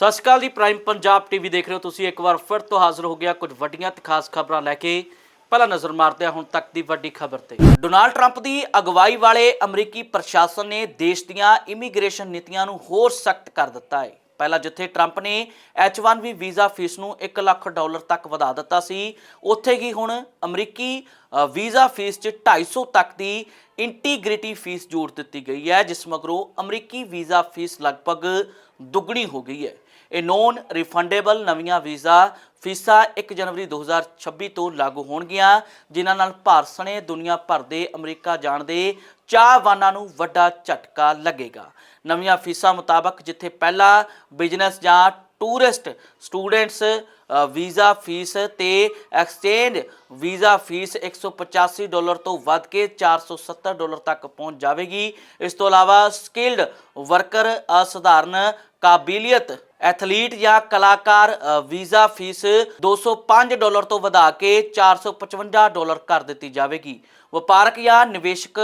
ਸਤਿ ਸ਼੍ਰੀ ਅਕਾਲ ਜੀ ਪ੍ਰਾਈਮ ਪੰਜਾਬ ਟੀਵੀ ਦੇਖ ਰਹੇ ਹੋ ਤੁਸੀਂ। ਇੱਕ ਵਾਰ ਫਿਰ ਤੋਂ ਹਾਜ਼ਰ ਹੋ ਗਿਆ ਕੁਝ ਵੱਡੀਆਂ ਤੇ ਖਾਸ ਖਬਰਾਂ ਲੈ ਕੇ। ਪਹਿਲਾਂ ਨਜ਼ਰ ਮਾਰਦੇ ਹਾਂ ਹੁਣ ਤੱਕ ਦੀ ਵੱਡੀ ਖਬਰ ਤੇ। ਡੋਨਾਲਡ ਟਰੰਪ ਦੀ ਅਗਵਾਈ ਵਾਲੇ ਅਮਰੀਕੀ ਪ੍ਰਸ਼ਾਸਨ ਨੇ ਦੇਸ਼ ਦੀਆਂ ਇਮੀਗ੍ਰੇਸ਼ਨ ਨੀਤੀਆਂ ਨੂੰ ਹੋਰ ਸਖਤ ਕਰ ਦਿੱਤਾ ਹੈ। ਪਹਿਲਾਂ ਜਿੱਥੇ ਟਰੰਪ ਨੇ H1B ਵੀਜ਼ਾ ਫੀਸ ਨੂੰ 1 ਲੱਖ ਡਾਲਰ ਤੱਕ ਵਧਾ ਦਿੱਤਾ ਸੀ, ਉੱਥੇ ਹੀ ਹੁਣ ਅਮਰੀਕੀ ਵੀਜ਼ਾ ਫੀਸ 'ਚ 250 ਤੱਕ ਦੀ ਇੰਟੀਗ੍ਰਿਟੀ ਫੀਸ ਜੋੜ ਦਿੱਤੀ ਗਈ ਹੈ, ਜਿਸ ਮਗਰੋਂ ਅਮਰੀਕੀ ਵੀਜ਼ਾ ਫੀਸ ਲਗਭਗ ਦੁੱਗਣੀ ਹੋ ਗਈ ਹੈ। ਇਹ ਨੋਨ ਰਿਫੰਡੇਬਲ ਨਵੀਆਂ ਵੀਜ਼ਾ ਫੀਸਾਂ 1 ਜਨਵਰੀ 2026 ਤੋਂ ਲਾਗੂ ਹੋਣਗੀਆਂ, ਜਿਨ੍ਹਾਂ ਨਾਲ ਭਾਰਤ ਸਣੇ ਦੁਨੀਆ ਭਰ ਦੇ ਅਮਰੀਕਾ ਜਾਣ ਦੇ ਚਾਹਵਾਨਾਂ ਨੂੰ ਵੱਡਾ ਝਟਕਾ ਲੱਗੇਗਾ। ਨਵੀਆਂ ਫੀਸਾਂ ਮੁਤਾਬਕ ਜਿੱਥੇ ਪਹਿਲਾਂ ਬਿਜ਼ਨਸ ਜਾਂ ਟੂਰਿਸਟ ਸਟੂਡੈਂਟਸ ਵੀਜ਼ਾ ਫੀਸ ਤੇ ਐਕਸਚੇਂਜ ਵੀਜ਼ਾ ਫੀਸ 185 ਡਾਲਰ ਤੋਂ ਵੱਧ ਕੇ 470 ਡਾਲਰ ਤੱਕ ਪਹੁੰਚ ਜਾਵੇਗੀ। ਇਸ ਤੋਂ ਇਲਾਵਾ ਸਕਿਲਡ ਵਰਕਰ ਅਸਧਾਰਨ ਕਾਬਲੀਅਤ ਐਥਲੀਟ ਜਾਂ ਕਲਾਕਾਰ ਵੀਜ਼ਾ ਫੀਸ 205 ਡਾਲਰ ਤੋਂ ਵਧਾ ਕੇ 455 ਡਾਲਰ ਕਰ ਦਿੱਤੀ ਜਾਵੇਗੀ। ਵਪਾਰਕ ਜਾਂ ਨਿਵੇਸ਼ਕ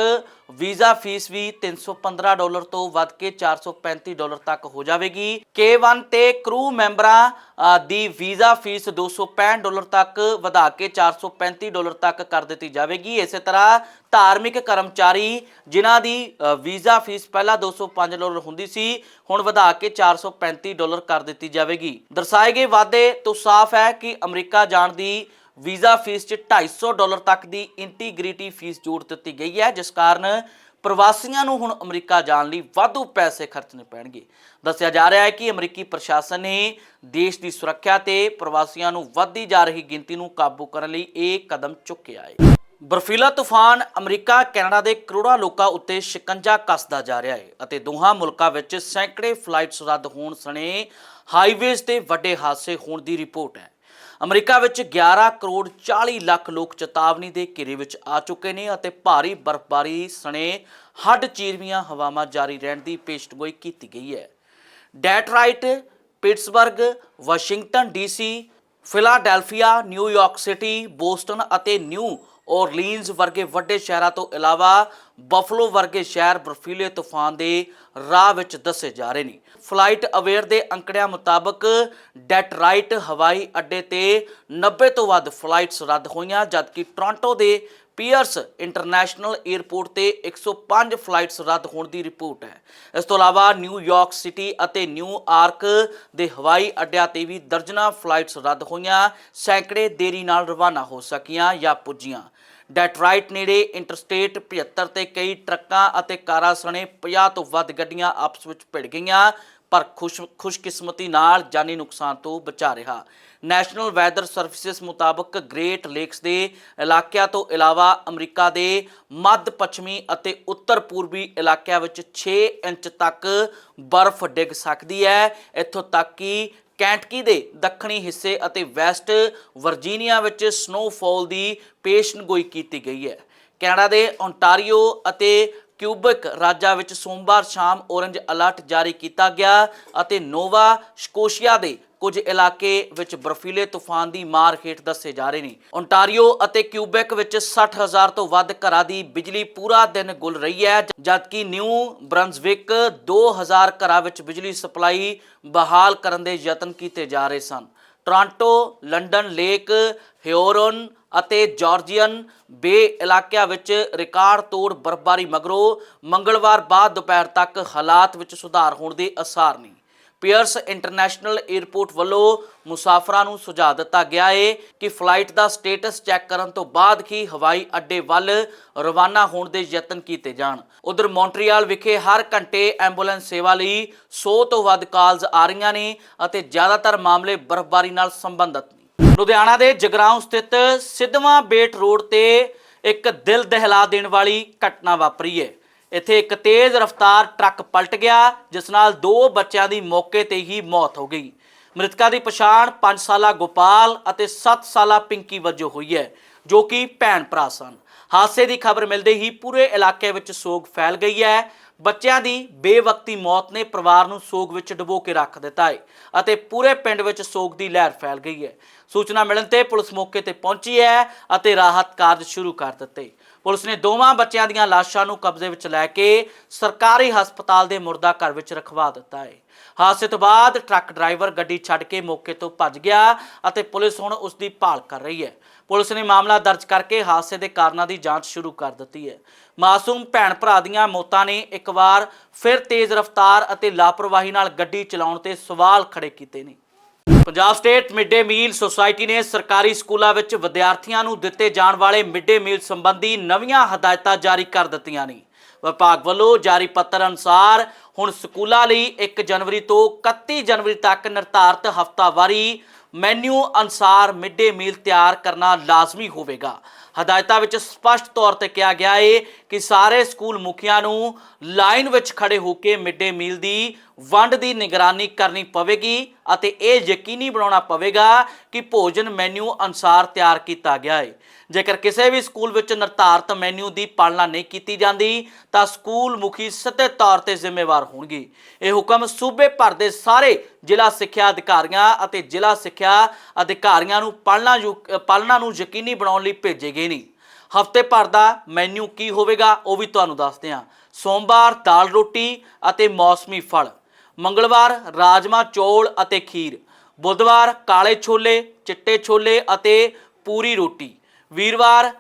ਵੀਜ਼ਾ ਫੀਸ ਵੀ 315 ਡਾਲਰ ਤੋਂ ਵੱਧ ਕੇ 435 ਡਾਲਰ ਤੱਕ ਹੋ ਜਾਵੇਗੀ। K1 ਤੇ ਕਰੂ ਮੈਂਬਰਾਂ ਦੀ ਵੀਜ਼ਾ ਫੀਸ 265 ਡਾਲਰ ਤੱਕ ਵਧਾ ਕੇ 435 ਡਾਲਰ ਤੱਕ ਕਰ ਦਿੱਤੀ ਜਾਵੇਗੀ। ਇਸੇ ਤਰ੍ਹਾਂ ਧਾਰਮਿਕ ਕਰਮਚਾਰੀ ਜਿਨ੍ਹਾਂ ਦੀ ਵੀਜ਼ਾ ਫੀਸ ਪਹਿਲਾਂ 205 ਡਾਲਰ ਹੁੰਦੀ ਸੀ, ਹੁਣ ਵਧਾ ਕੇ 435 ਡਾਲਰ ਕਰ ਦਿੱਤੀ ਜਾਵੇਗੀ। ਦਰਸਾਏ ਗਏ ਵਾਅਦੇ ਤੋਂ ਸਾਫ਼ ਹੈ ਕਿ ਅਮਰੀਕਾ ਜਾਣ ਦੀ ਵੀਜ਼ਾ ਫੀਸ 'ਚ 250 ਡਾਲਰ ਤੱਕ ਦੀ ਇੰਟੀਗ੍ਰਿਟੀ ਫੀਸ ਜੋੜ ਦਿੱਤੀ ਗਈ ਹੈ, ਜਿਸ ਕਾਰਨ ਪ੍ਰਵਾਸੀਆਂ ਨੂੰ ਹੁਣ ਅਮਰੀਕਾ ਜਾਣ ਲਈ ਵਾਧੂ ਪੈਸੇ ਖਰਚਣੇ ਪੈਣਗੇ। ਦੱਸਿਆ ਜਾ ਰਿਹਾ ਹੈ ਕਿ ਅਮਰੀਕੀ ਪ੍ਰਸ਼ਾਸਨ ਨੇ ਦੇਸ਼ ਦੀ ਸੁਰੱਖਿਆ ਤੇ ਪ੍ਰਵਾਸੀਆਂ ਨੂੰ ਵੱਧਦੀ ਜਾ ਰਹੀ ਗਿਣਤੀ ਨੂੰ ਕਾਬੂ ਕਰਨ ਲਈ ਇਹ ਕਦਮ ਚੁੱਕਿਆ ਹੈ। ਬਰਫੀਲਾ ਤੂਫਾਨ ਅਮਰੀਕਾ, ਕੈਨੇਡਾ ਦੇ ਕਰੋੜਾਂ ਲੋਕਾਂ ਉੱਤੇ ਸ਼ਿਕੰਜਾ ਕੱਸਦਾ ਜਾ ਰਿਹਾ ਹੈ ਅਤੇ ਦੋਹਾਂ ਮੁਲਕਾਂ ਵਿੱਚ ਸੈਂਕੜੇ ਫਲਾਈਟਸ ਰੱਦ ਹੋਣ ਸਣੇ ਹਾਈਵੇਜ਼ ਤੇ ਵੱਡੇ ਹਾਦਸੇ ਹੋਣ ਦੀ ਰਿਪੋਰਟ ਹੈ। ਅਮਰੀਕਾ ਵਿੱਚ 11 ਕਰੋੜ 40 ਲੱਖ ਲੋਕ ਚੇਤਾਵਨੀ ਦੇ ਘੇਰੇ ਵਿੱਚ ਆ ਚੁੱਕੇ ਨੇ ਅਤੇ ਭਾਰੀ ਬਰਫ਼ਬਾਰੀ ਸਣੇ ਹੱਡ ਚੀਰਵੀਆਂ ਹਵਾਵਾਂ ਜਾਰੀ ਰਹਿਣ ਦੀ ਪੇਸ਼ਗੋਈ ਕੀਤੀ ਗਈ ਹੈ। Detroit, Pittsburgh, Washington DC, Philadelphia New York city, Boston ਅਤੇ ਨਿਊ ਔਰਲੀਨਜ਼ ਵਰਗੇ ਵੱਡੇ ਸ਼ਹਿਰਾਂ ਤੋਂ ਇਲਾਵਾ ਬਫਲੋ ਵਰਗੇ ਸ਼ਹਿਰ ਬਰਫੀਲੇ ਤੂਫਾਨ ਦੇ ਰਾਹ ਵਿੱਚ ਦੱਸੇ ਜਾ ਰਹੇ ਨੇ। ਫਲਾਈਟ ਅਵੇਅਰ ਦੇ ਅੰਕੜਿਆਂ ਮੁਤਾਬਕ ਡੈਟਰਾਈਟ ਹਵਾਈ ਅੱਡੇ ਤੇ 90 ਤੋਂ ਵੱਧ ਫਲਾਈਟਸ ਰੱਦ ਹੋਈਆਂ, ਜਦਕਿ ਟੋਰਾਂਟੋ ਦੇ ਪੀਅਰਸ ਇੰਟਰਨੈਸ਼ਨਲ 에ਅਰਪੋਰਟ ਤੇ 105 ਫਲਾਈਟਸ ਰੱਦ ਹੋਣ ਦੀ ਰਿਪੋਰਟ ਹੈ। ਇਸ ਤੋਂ ਇਲਾਵਾ ਨਿਊਯਾਰਕ ਸਿਟੀ ਅਤੇ ਨਿਊ ਆਰਕ ਦੇ ਹਵਾਈ ਅੱਡਿਆਂ ਤੇ ਵੀ ਦਰਜਨਾਂ ਫਲਾਈਟਸ ਰੱਦ ਹੋਈਆਂ। ਸੈਂਕੜੇ ਦੇਰੀ ਨਾਲ ਰਵਾਨਾ ਹੋ ਸਕੀਆਂ ਜਾਂ ਪੁੱਜੀਆਂ। ਡੈਟਰਾਈਟ ਨੇੜੇ ਇੰਟਰਸਟੇਟ 75 ਤੇ ਕਈ ਟਰੱਕਾਂ ਅਤੇ ਕਾਰਾਂ ਸਣੇ 50 ਤੋਂ ਵੱਧ ਗੱਡੀਆਂ ਆਪਸ ਵਿੱਚ ਭਿੜ ਗਈਆਂ। ਪਰ ਖੁਸ਼ ਖੁਸ਼ਕਿਸਮਤੀ ਨਾਲ ਜਾਨੀ ਨੁਕਸਾਨ ਤੋਂ ਬਚਾ ਰਿਹਾ। ਨੈਸ਼ਨਲ ਵੈਦਰ ਸਰਵਿਸਿਜ਼ ਮੁਤਾਬਕ ਗ੍ਰੇਟ ਲੇਕਸ ਦੇ ਇਲਾਕਿਆਂ ਤੋਂ ਇਲਾਵਾ ਅਮਰੀਕਾ ਦੇ ਮੱਧ ਪੱਛਮੀ ਅਤੇ ਉੱਤਰ ਪੂਰਬੀ ਇਲਾਕਿਆਂ ਵਿੱਚ 6 ਇੰਚ ਤੱਕ ਬਰਫ਼ ਡਿੱਗ ਸਕਦੀ ਹੈ। ਇੱਥੋਂ ਤੱਕ ਕਿ ਕੈਂਟਕੀ ਦੇ ਦੱਖਣੀ ਹਿੱਸੇ ਅਤੇ ਵੈਸਟ ਵਰਜੀਨੀਆ ਵਿੱਚ ਸਨੋਫਾਲ ਦੀ ਪੇਸ਼ਨਗੋਈ ਕੀਤੀ ਗਈ ਹੈ। ਕੈਨੇਡਾ ਦੇ ਓਨਟਾਰੀਓ ਅਤੇ ਕਿਊਬਿਕ ਰਾਜਾਂ ਵਿੱਚ ਸੋਮਵਾਰ ਸ਼ਾਮ ਔਰੰਜ ਅਲਰਟ ਜਾਰੀ ਕੀਤਾ ਗਿਆ ਅਤੇ ਨੋਵਾ ਸਕੋਸ਼ੀਆ ਦੇ ਕੁਝ ਇਲਾਕੇ ਵਿੱਚ ਬਰਫੀਲੇ ਤੂਫਾਨ ਦੀ ਮਾਰ ਹੇਠ ਦੱਸੇ ਜਾ ਰਹੇ ਨੇ। ਓਨਟਾਰੀਓ ਅਤੇ ਕਿਊਬੈਕ ਵਿੱਚ 60000 ਤੋਂ ਵੱਧ ਘਰਾਂ ਦੀ ਬਿਜਲੀ ਪੂਰਾ ਦਿਨ ਗੁਲ ਰਹੀ ਹੈ, ਜਦਕਿ ਨਿਊ ਬ੍ਰੰਜ਼ਵਿਕ 2000 ਘਰਾਂ ਵਿੱਚ ਬਿਜਲੀ ਸਪਲਾਈ ਬਹਾਲ ਕਰਨ ਦੇ ਯਤਨ ਕੀਤੇ ਜਾ ਰਹੇ ਸਨ। ਟੋਰਾਂਟੋ, ਲੰਡਨ ਲੇਕ, ਹਿਓਰਨ ਅਤੇ ਜਾਰਜੀਅਨ ਬੇ ਇਲਾਕਿਆਂ ਵਿੱਚ ਰਿਕਾਰਡ ਤੋੜ ਬਰਫ਼ਬਾਰੀ ਮਗਰੋਂ ਮੰਗਲਵਾਰ ਬਾਅਦ ਦੁਪਹਿਰ ਤੱਕ ਹਾਲਾਤ ਵਿੱਚ ਸੁਧਾਰ ਹੋਣ ਦੇ ਅਸਾਰ ਨੇ। ਪੀਅਰਸ ਇੰਟਰਨੈਸ਼ਨਲ 에ਅਰਪੋਰਟ ਵੱਲੋਂ ਮੁਸਾਫਰਾਂ ਨੂੰ ਸੁਝਾਅ ਦਿੱਤਾ ਗਿਆ ਹੈ ਕਿ ਫਲਾਈਟ ਦਾ ਸਟੇਟਸ ਚੈੱਕ ਕਰਨ ਤੋਂ ਬਾਅਦ ਹੀ ਹਵਾਈ ਅੱਡੇ ਵੱਲ ਰਵਾਨਾ ਹੋਣ ਦੇ ਯਤਨ ਕੀਤੇ ਜਾਣ। ਉਧਰ ਮੌਂਟਰੀਅਲ ਵਿਖੇ ਹਰ ਘੰਟੇ ਐਂਬੂਲੈਂਸ ਸੇਵਾ ਲਈ 100 ਤੋਂ ਵੱਧ ਕਾਲਸ ਆ ਰਹੀਆਂ ਨੇ ਅਤੇ ਜ਼ਿਆਦਾਤਰ ਮਾਮਲੇ ਬਰਫ਼ਬਾਰੀ ਨਾਲ ਸੰਬੰਧਿਤ ਲੁਧਿਆਣਾ ਦੇ ਜਗਰਾਉਂ ਸਥਿਤ ਸਿੱਧਵਾਂ ਬੇਟ ਰੋਡ ਤੇ ਇੱਕ ਦਿਲ ਦਹਿਲਾ ਦੇਣ ਵਾਲੀ ਘਟਨਾ ਵਾਪਰੀ ਹੈ। ਇੱਥੇ ਇੱਕ ਤੇਜ਼ ਰਫ਼ਤਾਰ ਟਰੱਕ ਪਲਟ ਗਿਆ, ਜਿਸ ਨਾਲ ਦੋ ਬੱਚਿਆਂ ਦੀ ਮੌਕੇ ਤੇ ਹੀ ਮੌਤ ਹੋ ਗਈ। ਮ੍ਰਿਤਕਾਂ ਦੀ ਪਛਾਣ 5 ਸਾਲਾ ਗੋਪਾਲ ਅਤੇ 7 ਸਾਲਾ ਪਿੰਕੀ ਵਜੋਂ ਹੋਈ ਹੈ, ਜੋ ਕਿ ਭੈਣ ਭਰਾ ਸਨ। ਹਾਦਸੇ ਦੀ ਖਬਰ ਮਿਲਦੇ ਹੀ ਪੂਰੇ ਇਲਾਕੇ ਵਿੱਚ ਸੋਗ ਫੈਲ ਗਈ ਹੈ। ਬੱਚਿਆਂ ਦੀ ਬੇਵਕਤੀ ਮੌਤ ਨੇ ਪਰਿਵਾਰ ਨੂੰ ਸੋਗ ਵਿੱਚ ਡੁਬੋ ਕੇ ਰੱਖ ਦਿੱਤਾ ਹੈ ਅਤੇ ਪੂਰੇ ਪਿੰਡ ਵਿੱਚ ਸੋਗ ਦੀ ਲਹਿਰ ਫੈਲ ਗਈ ਹੈ ਸੂਚਨਾ ਮਿਲਣ ਤੇ ਪੁਲਿਸ ਮੌਕੇ ਤੇ ਪਹੁੰਚੀ ਹੈ ਅਤੇ ਰਾਹਤ ਕਾਰਜ ਸ਼ੁਰੂ ਕਰ ਦਿੱਤੇ। ਪੁਲਿਸ ਨੇ ਦੋਵਾਂ ਬੱਚਿਆਂ ਦੀਆਂ ਲਾਸ਼ਾਂ ਨੂੰ ਕਬਜ਼ੇ ਵਿੱਚ ਲੈ ਕੇ ਸਰਕਾਰੀ ਹਸਪਤਾਲ ਦੇ ਮੁਰਦਾ ਘਰ ਵਿੱਚ ਰਖਵਾ ਦਿੱਤਾ ਹੈ ਹਾਦਸੇ ਤੋਂ ਬਾਅਦ ਟਰੱਕ ਡਰਾਈਵਰ ਗੱਡੀ ਛੱਡ ਕੇ ਮੌਕੇ ਤੋਂ ਭੱਜ ਗਿਆ ਅਤੇ ਪੁਲਿਸ ਹੁਣ ਉਸ ਦੀ ਭਾਲ ਕਰ ਰਹੀ ਹੈ। ਪੁਲਿਸ ਨੇ ਮਾਮਲਾ ਦਰਜ ਕਰਕੇ ਹਾਦਸੇ ਦੇ ਕਾਰਨਾਂ ਦੀ ਜਾਂਚ ਸ਼ੁਰੂ ਕਰ ਦਿੱਤੀ ਹੈ। ਮਾਸੂਮ ਭੈਣ ਭਰਾ ਦੀਆਂ ਮੌਤਾਂ ਨੇ ਇੱਕ ਵਾਰ ਫਿਰ ਤੇਜ਼ ਰਫ਼ਤਾਰ ਅਤੇ ਲਾਪਰਵਾਹੀ ਨਾਲ ਗੱਡੀ ਚਲਾਉਣ ਤੇ ਸਵਾਲ ਖੜੇ ਕੀਤੇ ਨੇ। Punjab state mid day meal society ਨੇ ਸਰਕਾਰੀ ਸਕੂਲਾਂ ਵਿੱਚ ਵਿਦਿਆਰਥੀਆਂ ਨੂੰ ਦਿੱਤੇ ਜਾਣ ਵਾਲੇ ਮਿਡ ਡੇ ਮੀਲ ਸੰਬੰਧੀ ਨਵੀਆਂ ਹਦਾਇਤਾਂ ਜਾਰੀ ਕਰ ਦਿੱਤੀਆਂ ਨੇ। ਵਿਭਾਗ ਵੱਲੋਂ ਜਾਰੀ ਪੱਤਰ ਅਨੁਸਾਰ ਹੁਣ ਸਕੂਲਾਂ ਲਈ 1 ਜਨਵਰੀ ਤੋਂ 31 ਜਨਵਰੀ ਤੱਕ ਨਿਰਧਾਰਤ ਹਫ਼ਤਾਵਾਰੀ ਮੈਨੂ ਅਨੁਸਾਰ ਮਿਡ ਡੇ ਮੀਲ ਤਿਆਰ ਕਰਨਾ ਲਾਜ਼ਮੀ ਹੋਵੇਗਾ। ਹਦਾਇਤਾਂ ਵਿੱਚ ਸਪਸ਼ਟ ਤੌਰ ਤੇ ਕਿਹਾ ਗਿਆ ਏ ਕਿ ਸਾਰੇ ਸਕੂਲ ਮੁਖੀਆਂ ਨੂੰ ਲਾਈਨ ਵਿੱਚ ਖੜੇ ਹੋ ਕੇ ਮਿਡ ਡੇ ਮੀਲ ਦੀ ਵੰਡ ਦੀ ਨਿਗਰਾਨੀ ਕਰਨੀ ਪਵੇਗੀ ਅਤੇ ਇਹ ਯਕੀਨੀ ਬਣਾਉਣਾ ਪਵੇਗਾ ਕਿ ਭੋਜਨ ਮੈਨੂ ਅਨੁਸਾਰ ਤਿਆਰ ਕੀਤਾ ਗਿਆ ਹੈ ਜੇਕਰ ਕਿਸੇ ਵੀ ਸਕੂਲ ਵਿੱਚ ਨਿਰਧਾਰਤ ਮੈਨੂ ਦੀ ਪਾਲਣਾ ਨਹੀਂ ਕੀਤੀ ਜਾਂਦੀ, ਤਾਂ ਸਕੂਲ ਮੁਖੀ ਸਿੱਧੇ ਤੌਰ ਤੇ ਜ਼ਿੰਮੇਵਾਰ ਹੋਣਗੇ। ਇਹ ਹੁਕਮ ਸੂਬੇ ਭਰ ਦੇ ਸਾਰੇ ਜ਼ਿਲ੍ਹਾ ਸਿੱਖਿਆ ਅਧਿਕਾਰੀਆਂ ਅਤੇ ਜ਼ਿਲ੍ਹਾ ਸਿੱਖਿਆ ਅਧਿਕਾਰੀਆਂ ਨੂੰ ਪਾਲਣਾ ਯੂ- ਪਾਲਣਾ ਨੂੰ ਯਕੀਨੀ ਬਣਾਉਣ ਲਈ ਭੇਜੇ ਗਏ ਨੇ। ਹਫ਼ਤੇ ਭਰ ਦਾ ਮੈਨੂ ਕੀ ਹੋਵੇਗਾ, ਉਹ ਵੀ ਤੁਹਾਨੂੰ ਦੱਸਦੇ ਹਾਂ। ਸੋਮਵਾਰ ਦਾਲ ਰੋਟੀ ਅਤੇ ਮੌਸਮੀ ਫਲ। ਮੰਗਲਵਾਰ ਰਾਜਮਾ ਚੌਲ ਅਤੇ ਖੀਰ। ਬੁੱਧਵਾਰ ਕਾਲੇ ਛੋਲੇ, ਚਿੱਟੇ ਛੋਲੇ ਅਤੇ ਪੂਰੀ ਰੋਟੀ। ਵੀਰਵਾਰ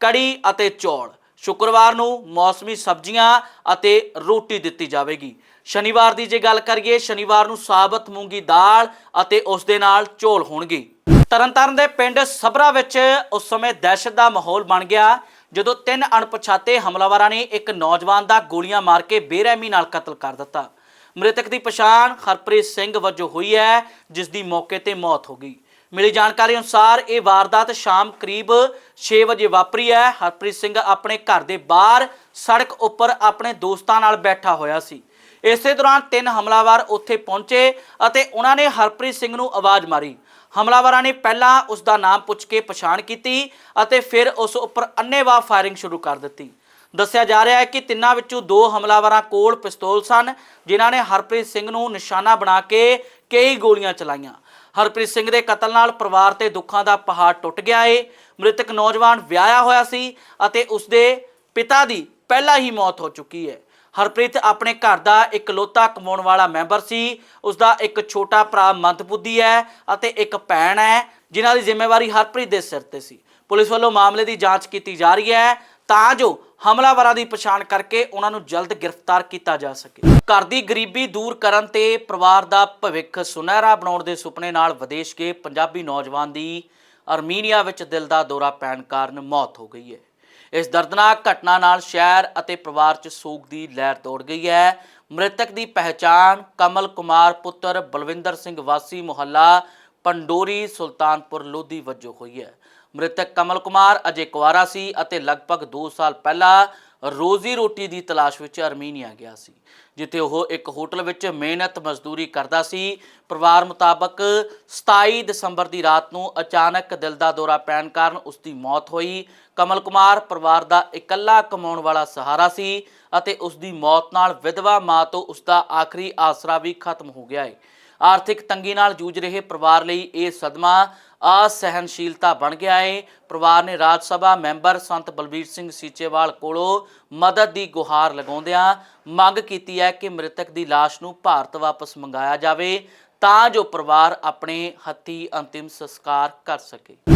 ਕੜੀ ਅਤੇ ਚੌਲ। ਸ਼ੁੱਕਰਵਾਰ ਨੂੰ ਮੌਸਮੀ ਸਬਜ਼ੀਆਂ ਅਤੇ ਰੋਟੀ ਦਿੱਤੀ ਜਾਵੇਗੀ। ਸ਼ਨੀਵਾਰ ਦੀ ਜੇ ਗੱਲ ਕਰੀਏ, ਸ਼ਨੀਵਾਰ ਨੂੰ ਸਾਬਤ ਮੂੰਗੀ ਦਾਲ ਅਤੇ ਉਸ ਦੇ ਨਾਲ ਚੌਲ ਹੋਣਗੇ। ਤਰਨਤਾਰਨ ਦੇ ਪਿੰਡ ਸਬਰਾ ਵਿੱਚ ਉਸ ਸਮੇਂ ਦਹਿਸ਼ਤ ਦਾ ਮਾਹੌਲ ਬਣ ਗਿਆ, ਜਦੋਂ ਤਿੰਨ ਅਣਪਛਾਤੇ ਹਮਲਾਵਰਾਂ ਨੇ ਇੱਕ ਨੌਜਵਾਨ ਦਾ ਗੋਲੀਆਂ ਮਾਰ ਕੇ ਬੇਰਹਿਮੀ ਨਾਲ ਕਤਲ ਕਰ ਦਿੱਤਾ। ਮ੍ਰਿਤਕ ਦੀ ਪਛਾਣ ਹਰਪ੍ਰੀਤ ਸਿੰਘ ਵਜੋਂ ਹੋਈ ਹੈ, ਜਿਸ ਦੀ ਮੌਕੇ ਤੇ ਮੌਤ ਹੋ ਗਈ। ਮਿਲੀ ਜਾਣਕਾਰੀ ਅਨੁਸਾਰ ਇਹ ਵਾਰਦਾਤ ਸ਼ਾਮ ਕਰੀਬ 6 ਵਜੇ ਵਾਪਰੀ ਹੈ। ਹਰਪ੍ਰੀਤ ਸਿੰਘ ਆਪਣੇ ਘਰ ਦੇ ਬਾਹਰ ਸੜਕ ਉੱਪਰ ਆਪਣੇ ਦੋਸਤਾਂ ਨਾਲ ਬੈਠਾ ਹੋਇਆ ਸੀ। ਇਸੇ ਦੌਰਾਨ ਤਿੰਨ ਹਮਲਾਵਰ ਉੱਥੇ ਪਹੁੰਚੇ ਅਤੇ ਉਹਨਾਂ ਨੇ ਹਰਪ੍ਰੀਤ ਸਿੰਘ ਨੂੰ ਆਵਾਜ਼ ਮਾਰੀ। ਹਮਲਾਵਰਾਂ ਨੇ ਪਹਿਲਾਂ ਉਸ ਦਾ ਨਾਮ ਪੁੱਛ ਕੇ ਪਛਾਣ ਕੀਤੀ ਅਤੇ ਫਿਰ ਉਸ ਉੱਪਰ ਅੰਨ੍ਹੇਵਾਹ ਫਾਇਰਿੰਗ ਸ਼ੁਰੂ ਕਰ ਦਿੱਤੀ। ਦੱਸਿਆ ਜਾ ਰਿਹਾ ਹੈ ਕਿ ਤਿੰਨਾਂ ਵਿੱਚੋਂ ਦੋ ਹਮਲਾਵਰਾਂ ਕੋਲ ਪਿਸਤੌਲ ਸਨ, ਜਿਨ੍ਹਾਂ ਨੇ ਹਰਪ੍ਰੀਤ ਸਿੰਘ ਨੂੰ ਨਿਸ਼ਾਨਾ ਬਣਾ ਕੇ ਕਈ ਗੋਲੀਆਂ ਚਲਾਈਆਂ। ਹਰਪ੍ਰੀਤ ਸਿੰਘ ਦੇ ਕਤਲ ਨਾਲ ਪਰਿਵਾਰ ਤੇ ਦੁੱਖਾਂ ਦਾ ਪਹਾੜ ਟੁੱਟ ਗਿਆ ਏ। ਮ੍ਰਿਤਕ ਨੌਜਵਾਨ ਵਿਆਹਿਆ ਹੋਇਆ ਸੀ ਅਤੇ ਉਸਦੇ ਪਿਤਾ ਦੀ ਪਹਿਲਾਂ ਹੀ ਮੌਤ ਹੋ ਚੁੱਕੀ ਹੈ। ਹਰਪ੍ਰੀਤ ਆਪਣੇ ਘਰ ਦਾ ਇਕਲੌਤਾ ਕਮਾਉਣ ਵਾਲਾ ਮੈਂਬਰ ਸੀ। ਉਸਦਾ ਇੱਕ ਛੋਟਾ ਭਰਾ ਮੰਦਬੁੱਧੀ ਹੈ ਅਤੇ ਇੱਕ ਭੈਣ ਹੈ, ਜਿਨ੍ਹਾਂ ਦੀ ਜ਼ਿੰਮੇਵਾਰੀ ਹਰਪ੍ਰੀਤ ਦੇ ਸਿਰ ਤੇ ਸੀ। ਪੁਲਿਸ ਵੱਲੋਂ ਮਾਮਲੇ ਦੀ ਜਾਂਚ ਕੀਤੀ ਜਾ ਰਹੀ ਹੈ ਤਾਂ ਜੋ ਹਮਲਾਵਰਾਂ ਦੀ ਪਛਾਣ ਕਰਕੇ ਉਹਨਾਂ ਨੂੰ ਜਲਦ ਗ੍ਰਿਫਤਾਰ ਕੀਤਾ ਜਾ ਸਕੇ। ਘਰ ਦੀ ਗਰੀਬੀ ਦੂਰ ਕਰਨ ਤੇ ਪਰਿਵਾਰ ਦਾ ਭਵਿੱਖ ਸੁਨਹਿਰਾ ਬਣਾਉਣ ਦੇ ਸੁਪਨੇ ਨਾਲ ਵਿਦੇਸ਼ ਗਏ ਪੰਜਾਬੀ ਨੌਜਵਾਨ ਦੀ ਅਰਮੀਨੀਆ ਵਿੱਚ ਦਿਲ ਦਾ ਦੌਰਾ ਪੈਣ ਕਾਰਨ ਮੌਤ ਹੋ ਗਈ ਹੈ। ਇਸ ਦਰਦਨਾਕ ਘਟਨਾ ਨਾਲ ਸ਼ਹਿਰ ਅਤੇ ਪਰਿਵਾਰ 'ਚ ਸੋਗ ਦੀ ਲਹਿਰ ਦੌੜ ਗਈ ਹੈ। ਮ੍ਰਿਤਕ ਦੀ ਪਹਿਚਾਣ ਕਮਲ ਕੁਮਾਰ ਪੁੱਤਰ ਬਲਵਿੰਦਰ ਸਿੰਘ ਵਾਸੀ ਮੁਹੱਲਾ ਪੰਡੋਰੀ ਸੁਲਤਾਨਪੁਰ ਲੋਧੀ ਵਜੋਂ ਹੋਈ ਹੈ। ਮ੍ਰਿਤਕ ਕਮਲ ਕੁਮਾਰ ਅਜੇ ਕੁਵਾਰਾ ਸੀ ਅਤੇ ਲਗਭਗ 2 ਸਾਲ ਪਹਿਲਾਂ ਰੋਜ਼ੀ ਰੋਟੀ ਦੀ ਤਲਾਸ਼ ਵਿੱਚ ਅਰਮੀਨੀਆ ਗਿਆ ਸੀ, ਜਿੱਥੇ ਉਹ ਇੱਕ ਹੋਟਲ ਵਿੱਚ ਮਿਹਨਤ ਮਜ਼ਦੂਰੀ ਕਰਦਾ ਸੀ। ਪਰਿਵਾਰ ਮੁਤਾਬਕ 27 ਦਸੰਬਰ ਦੀ ਰਾਤ ਨੂੰ ਅਚਾਨਕ ਦਿਲ ਦਾ ਦੌਰਾ ਪੈਣ ਕਾਰਨ ਉਸ ਦੀ ਮੌਤ ਹੋਈ। ਕਮਲ ਕੁਮਾਰ ਪਰਿਵਾਰ ਦਾ ਇਕੱਲਾ ਕਮਾਉਣ ਵਾਲਾ ਸਹਾਰਾ ਸੀ ਅਤੇ ਉਸ ਦੀ ਮੌਤ ਨਾਲ ਵਿਧਵਾ ਮਾਂ ਤੋਂ ਉਸ ਦਾ ਆਖਰੀ ਆਸਰਾ ਵੀ ਖਤਮ ਹੋ ਗਿਆ ਹੈ ਆਰਥਿਕ ਤੰਗੀ ਨਾਲ ਜੂਝ ਰਹੇ ਪਰਿਵਾਰ ਲਈ ਇਹ ਸਦਮਾ ਅਸਹਿਨਸ਼ੀਲਤਾ ਬਣ ਗਿਆ ਹੈ ਪਰਿਵਾਰ ਨੇ ਰਾਜ ਸਭਾ ਮੈਂਬਰ ਸੰਤ ਬਲਬੀਰ ਸਿੰਘ ਸੀਚੇਵਾਲ ਕੋਲੋਂ ਮਦਦ ਦੀ ਗੁਹਾਰ ਲਗਾਉਂਦਿਆਂ ਮੰਗ ਕੀਤੀ ਹੈ ਕਿ ਮ੍ਰਿਤਕ ਦੀ ਲਾਸ਼ ਨੂੰ ਭਾਰਤ ਵਾਪਸ ਮੰਗਾਇਆ ਜਾਵੇ ਤਾਂ ਜੋ ਪਰਿਵਾਰ ਆਪਣੇ ਹੱਥੀ ਅੰਤਿਮ ਸੰਸਕਾਰ ਕਰ ਸਕੇ।